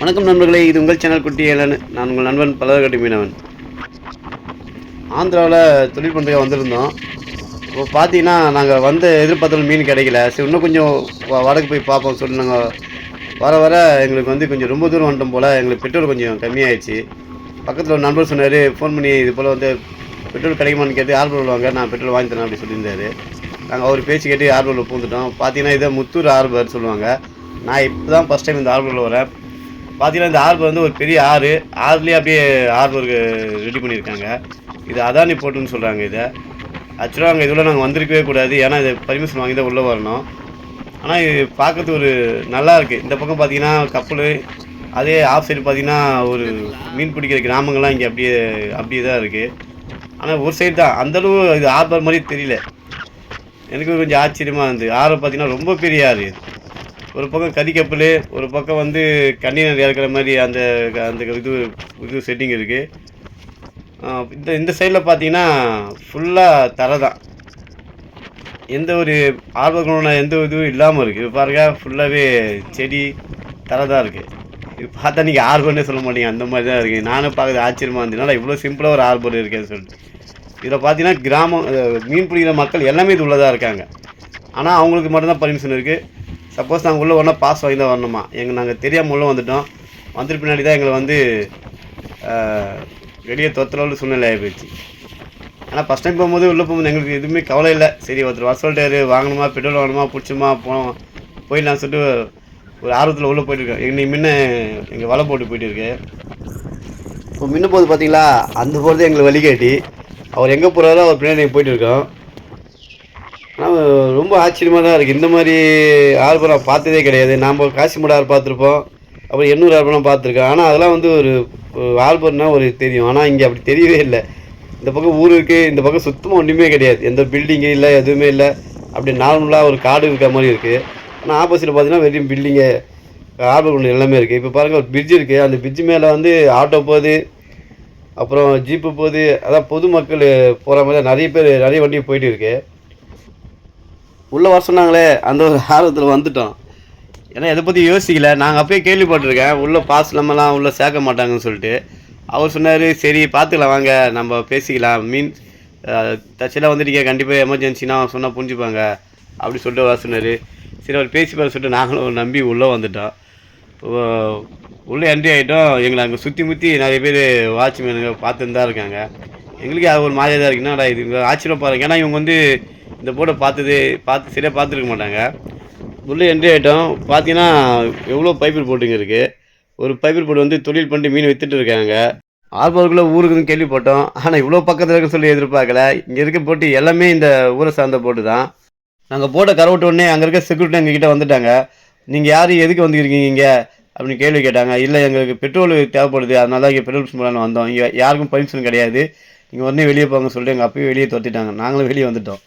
வணக்கம் நண்பர்களே இது உங்கள் சேனல் குட்டி ஏலன். நான் உங்கள் நண்பன் பலவர்கட்டி மீனவன். ஆந்திராவில் தொழில் பண்ணுறதுக்கு வந்திருந்தோம். இப்போ பார்த்தீங்கன்னா நாங்கள் வந்து எதிர்பார்த்தாலும் மீன் கிடைக்கல. சரி இன்னும் கொஞ்சம் வடக்கு போய் பார்ப்போம் சொல்லி நாங்கள் வர வர எங்களுக்கு வந்து கொஞ்சம் ரொம்ப தூரம் வந்துட்டோம் போல். எங்களுக்கு பெட்ரோல் கொஞ்சம் கம்மியாயிடுச்சு. பக்கத்தில் ஒரு நண்பர் சொன்னார் ஃபோன் பண்ணி இது போல் வந்து பெட்ரோல் கிடைக்குமான்னு கேட்டு ஆர்பர் வாங்க நான் பெட்ரோல் வாங்கி தரேன் அப்படி சொல்லியிருந்தாரு. நாங்கள் அவர் பேச்சு கேட்டு ஆர்பரில் பூந்துட்டோம். பார்த்தீங்கன்னா இதை முத்தூர் ஆர்பர் சொல்லுவாங்க. நான் இப்போ தான் ஃபஸ்ட் டைம் இந்த ஆர்பரில் வரேன். பார்த்தீங்கன்னா இந்த ஆர்பர் வந்து ஒரு பெரிய ஆறு. ஆறுலேயே அப்படியே ஆர்பருக்கு ரெடி பண்ணியிருக்காங்க. இது அதானி போட்டுன்னு சொல்கிறாங்க இதை. ஆக்சுவலாக அங்கே இதில் நாங்கள் வந்திருக்கவே கூடாது ஏன்னா இது பர்மிஷன் வாங்கி தான் உள்ளே வரணும். ஆனால் இது பார்க்கறது ஒரு நல்லா இருக்குது இந்த பக்கம் பார்த்தீங்கன்னா கப்பல் அதே ஆஃப் சைடு பார்த்தீங்கன்னா ஒரு மீன் பிடிக்கிற கிராமங்கள்லாம் இங்கே அப்படியே அப்படியே தான் இருக்குது ஆனால் ஒரு சைடு தான். அந்தளவு இது ஆர்பர் மாதிரி தெரியல. எனக்கு கொஞ்சம் ஆச்சரியமாக இருந்தது. ஆறு பார்த்தீங்கன்னா ரொம்ப பெரிய ஆறு இது. ஒரு பக்கம் கதிக்கப்பல் ஒரு பக்கம் வந்து கண்ணீர் இறக்குற மாதிரி அந்த அந்த இது இது செட்டிங் இருக்குது இந்த இந்த சைடில் பார்த்தீங்கன்னா ஃபுல்லாக தரை தான். எந்த ஒரு ஆர்வமான எந்த இதுவும் இல்லாமல் இருக்குது இது பாருங்க ஃபுல்லாகவே செடி தரை தான் இருக்குது இது பார்த்தா நீங்கள் ஆர்வம்னே சொல்ல மாட்டீங்க. அந்த மாதிரி தான் இருக்குது நானும் பார்க்குறது ஆச்சரியமாக இருந்ததுனால இவ்வளோ சிம்பிளாக ஒரு ஆர்வம் இருக்குன்னு சொல்லிட்டு. இதில் பார்த்தீங்கன்னா கிராமம் மீன் பிடிக்கிற மக்கள் எல்லாமே இது உள்ளதாக இருக்காங்க. ஆனால் அவங்களுக்கு மட்டும்தான் பர்மிஷன் இருக்குது சப்போஸ் நாங்கள் உள்ளே ஒன்றா பாஸ் வாங்கி தான் வரணுமா? எங்கள் நாங்கள் தெரியாமல் உள்ளே வந்துட்டோம். வந்துட்டு பின்னாடி தான் எங்களை வந்து வெளியே தொத்தலோட சூழ்நிலை ஆகி போயிடுச்சு ஆனால் ஃபஸ்ட் டைம் போகும்போது உள்ளே போகும்போது எங்களுக்கு எதுவுமே கவலை இல்லை. சரி ஒருத்தர் வர சொல்லிட்டாரு வாங்கணுமா பெட்ரோல் வாங்கணுமா பிடிச்சுமா போனோம் போயிடலாம் சொல்லிட்டு ஒரு ஆர்வத்தில் உள்ளே போயிட்டுருக்கோம் இன்னைக்கு முன்ன எங்கள் வலை போட்டு போயிட்டு இருக்கு. இப்போ முன்ன போது பார்த்தீங்களா அந்த போகிறது எங்களுக்கு வழிகாட்டி. அவர் எங்கே போகிறாரோ அவர் பின்னாடி போயிட்டு இருக்கோம். ஆனால் ரொம்ப ஆச்சரியமாக தான் இருக்குது இந்த மாதிரி ஆல்பம் பார்த்ததே கிடையாது. நாம் காசிமட ஆறு பார்த்துருப்போம். அப்புறம் எண்ணூறு ஆல்பம்லாம் பார்த்துருக்கோம் ஆனால் அதெல்லாம் வந்து ஒரு ஆல்பம்னா ஒரு தெரியும். ஆனால் இங்கே அப்படி தெரியவே இல்லை. இந்த பக்கம் ஊர் இருக்குது இந்த பக்கம் சுத்தமாக ஒன்றுமே கிடையாது. எந்த பில்டிங்கு இல்லை எதுவுமே இல்லை. அப்படி நார்மலாக ஒரு காடு இருக்கிற மாதிரி இருக்குது ஆனால் ஆப்போசிட்டில் பார்த்தீங்கன்னா வெறும் பில்டிங்கு ஆல்பம் எல்லாமே இருக்குது இப்போ பாருங்கள் ஒரு பிரிட்ஜ் இருக்குது அந்த பிரிட்ஜ் மேலே வந்து ஆட்டோ போகுது. அப்புறம் ஜீப்பு போகுது. அதான் பொதுமக்கள் போகிற மாதிரி நிறைய பேர் நிறைய வண்டி போயிட்டு இருக்குது உள்ளே வர சொன்னாங்களே அந்த ஒரு ஆர்வத்தில் வந்துட்டோம். ஏன்னா இதை பற்றி யோசிக்கல. நாங்கள் அப்பயே கேள்விப்பட்டிருக்கேன். உள்ளே பாஸ் நம்மலாம் உள்ளே சேர்க்க மாட்டாங்கன்னு சொல்லிட்டு. அவர் சொன்னார் சரி பார்த்துக்கலாம் வாங்க. நம்ம பேசிக்கலாம். மீன் தச்சில் வந்துட்டீங்க. கண்டிப்பாக எமர்ஜென்சினா சொன்னால் புரிஞ்சுப்பாங்க. அப்படி சொல்லிட்டு வர சொன்னார். சரி அவர் பேசி பாரு சொல்லிட்டு நாங்களும் நம்பி உள்ளே வந்துட்டோம். ஓ- உள்ளே என்ட்ரி ஆகிட்டோம் எங்களை அங்கே சுற்றி முற்றி நிறைய பேர் வாட்ச்மேனுங்க பார்த்துன்னு தான் இருக்காங்க. எங்களுக்கே அது ஒரு மாதிரியாக தான் இருக்குன்னா இது? ஆச்சரியம் பாருங்க ஏன்னா இவங்க வந்து இந்த போட்டை பார்த்தது பார்த்து சரியாக பார்த்துருக்க மாட்டாங்க. உள்ளே என்ட்ரி ஆகிட்டோம் பார்த்தீங்கன்னா எவ்வளோ பைப்பில் போட்டுங்க இருக்குது ஒரு பைப்பில் போட்டு வந்து தொழில் பண்ணிட்டு மீன் வித்துட்டு இருக்காங்க. ஆர்போருக்குள்ளே ஊருக்குன்னு கேள்விப்பட்டோம். ஆனால் இவ்வளோ பக்கத்தில் இருக்க சொல்லி எதிர்பார்க்கல. இங்கே இருக்க போட்டு எல்லாமே இந்த ஊரை சார்ந்த போட்டு தான். நாங்கள் போட்ட கரவிட்ட உடனே அங்கே இருக்க செக்யூரிட்டி எங்ககிட்ட வந்துட்டாங்க. நீங்கள் யார்? எதுக்கு வந்துருக்கீங்க இங்கே? அப்படின்னு கேள்வி கேட்டாங்க. இல்லை எங்களுக்கு பெட்ரோல் தேவைப்படுது. அதனால தான் இங்கே பெட்ரோல் போடலான்னு வந்தோம். இங்கே யாருக்கும் பர்மிஷன் கிடையாது. நீங்கள் உடனே வெளியே போங்க சொல்லிட்டு எங்கள் அப்பயும் வெளியே துரத்திட்டாங்க. நாங்களும் வெளியே வந்துட்டோம்.